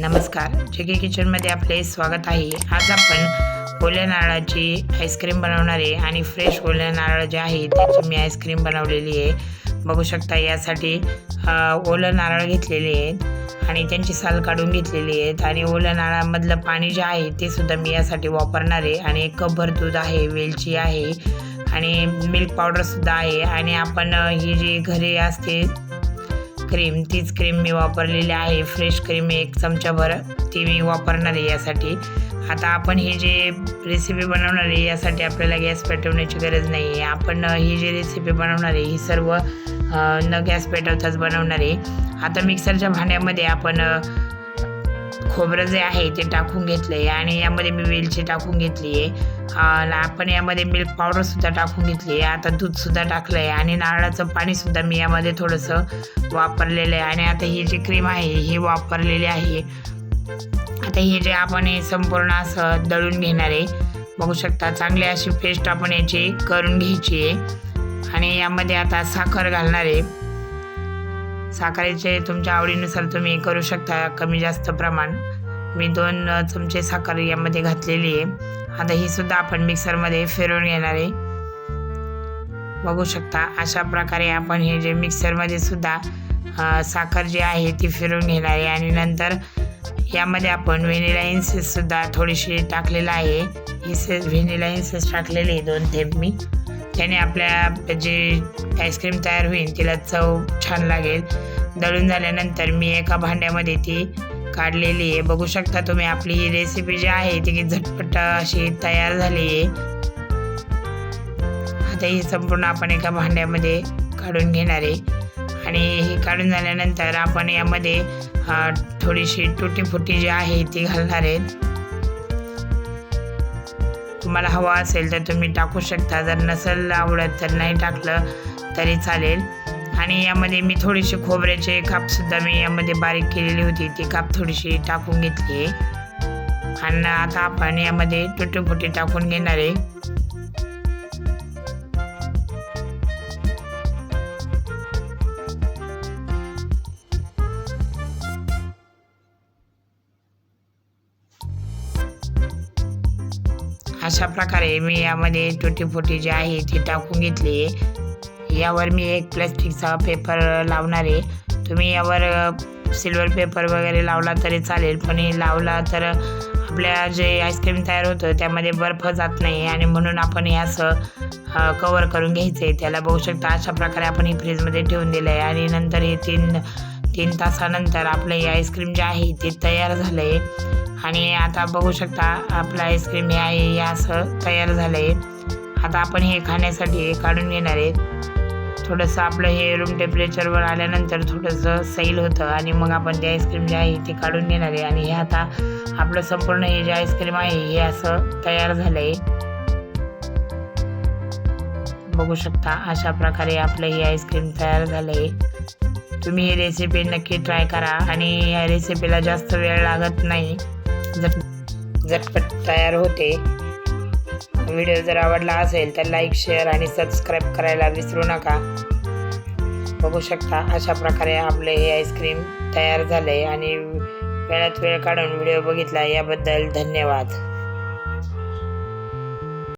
नमस्कार. जेके किचनमध्ये आपले स्वागत आहे. आज आपण ओल्या नारळाची आईस्क्रीम बनवणार आहे आणि फ्रेश ओल्या नारळ जे आहे त्याची मी आईस्क्रीम बनवलेली आहे. बघू शकता यासाठी ओलं नारळ घेतलेले आहेत आणि त्यांची साल काढून घेतलेली आहेत आणि ओल्या नारळामधलं पाणी जे आहे ते सुद्धा मी यासाठी वापरणार आहे आणि एक कपभर दूध आहे वेलची आहे आणि मिल्क पावडरसुद्धा आहे आणि आपण ही जी घरे असते क्रीम तीच क्रीम मी वापरलेली आहे. फ्रेश क्रीम एक चमचाभर ती मी वापरणार आहे यासाठी. आता आपण ही जे रेसिपी बनवणार आहे यासाठी आपल्याला गॅस पेटवण्याची गरज नाही आहे. आपण ही जी रेसिपी बनवणार आहे ही सर्व न गॅस पेटवताच बनवणार आहे. आता मिक्सरच्या भांड्यामध्ये आपण खोबरं जे आहे ते टाकून घेतलं आहे आणि यामध्ये मी वेलची टाकून घेतली आहे आपण यामध्ये मिल्क पावडरसुद्धा टाकून घेतली आहे आता दूधसुद्धा टाकलं आहे आणि नारळाचं पाणीसुद्धा मी यामध्ये थोडंसं वापरलेलं आहे आणि आता ही जी क्रीम आहे ही वापरलेली आहे. आता हे जे आपण हे संपूर्ण असं दळून घेणार आहे बघू शकता चांगली अशी पेस्ट आपण याची करून घ्यायची आहे. आणि यामध्ये आता साखर घालणार आहे. साखरेचे तुमच्या आवडीनुसार तुम्ही करू शकता कमी जास्त प्रमाण. मी दोन चमचे साखर यामध्ये घातलेली आहे. आता ही सुद्धा आपण मिक्सरमध्ये फिरवून घेणार आहे. बघू शकता अशा प्रकारे आपण हे जे मिक्सरमध्ये सुद्धा साखर जी आहे ती फिरवून घेणार आहे. आणि नंतर यामध्ये आपण व्हेनिला इन्सेस सुद्धा थोडीशी टाकलेलं आहे. इन्सेस व्हेनिला इन्सेस टाकलेले आहे दोन थेंब मी. त्याने आपल्या जे आईस्क्रीम तयार होईल तिला चव छान लागेल. दळून झाल्यानंतर मी एका भांड्यामध्ये ती काढलेली आहे. बघू शकता तुम्ही आपली ही रेसिपी जी आहे ती झटपट अशी तयार झाली आहे. आता ही संपूर्ण आपण एका भांड्यामध्ये काढून घेणार आहे. आणि हे काढून झाल्यानंतर आपण यामध्ये थोडीशी तुटीफुटी जी आहे ती घालणार आहेत तुम्हाला हवा असेल तर तुम्ही टाकू शकता. जर नसेल आवडत तर नाही टाकलं तरी चालेल. आणि यामध्ये मी थोडीशी खोबऱ्याचे कापसुद्धा मी यामध्ये बारीक केलेली होती. ती काप थोडीशी टाकून घेतली. आहे आणि आता आपण यामध्ये तुटीफुटी टाकून घेणार आहे. अशा प्रकारे मी यामध्ये तुटी फुटी जी आहे ती टाकून घेतली. आहे यावर मी एक प्लॅस्टिकचा पेपर लावणार आहे. तुम्ही यावर सिल्वर पेपर वगैरे लावला तरी चालेल पण हे लावला तर आपल्या जे आईस्क्रीम तयार होतं त्यामध्ये बर्फ जात नाही आणि म्हणून आपण हे असं कवर करून घ्यायचं आहे त्याला बघू शकता अशा प्रकारे आपण हे फ्रीजमध्ये ठेवून दिलं आहे आणि नंतर हे तीन तीन तासानंतर आपलं हे आईस्क्रीम जे आहे ते तयार झालं आहे आणि आता बघू शकता आपलं आईस्क्रीम हे आहे हे असं तयार झालं आहे आता आपण हे खाण्यासाठी काढून घेणार आहे. थोडंसं आपलं हे रूम टेम्परेचरवर आल्यानंतर थोडंसं सैल होतं आणि मग आपण ते आईस्क्रीम जे आहे ते काढून घेणार आहे. आणि हे आता आपलं संपूर्ण हे जे आईस्क्रीम आहे हे असं तयार झालं आहे बघू शकता अशा प्रकारे आपलं हे आईस्क्रीम तयार झालं आहे तुम्ही ही रेसिपी नक्की ट्राय करा. आणि या रेसिपीला जास्त वेळ लागत नाही. झट झटपट तयार होते. व्हिडिओ जर आवडला असेल तर लाईक शेअर आणि सबस्क्राईब करायला विसरू नका. बघू शकता अशा प्रकारे आपले हे आईस्क्रीम तयार झाले आणि वेळात वेळ काढून व्हिडिओ बघितला. याबद्दल धन्यवाद.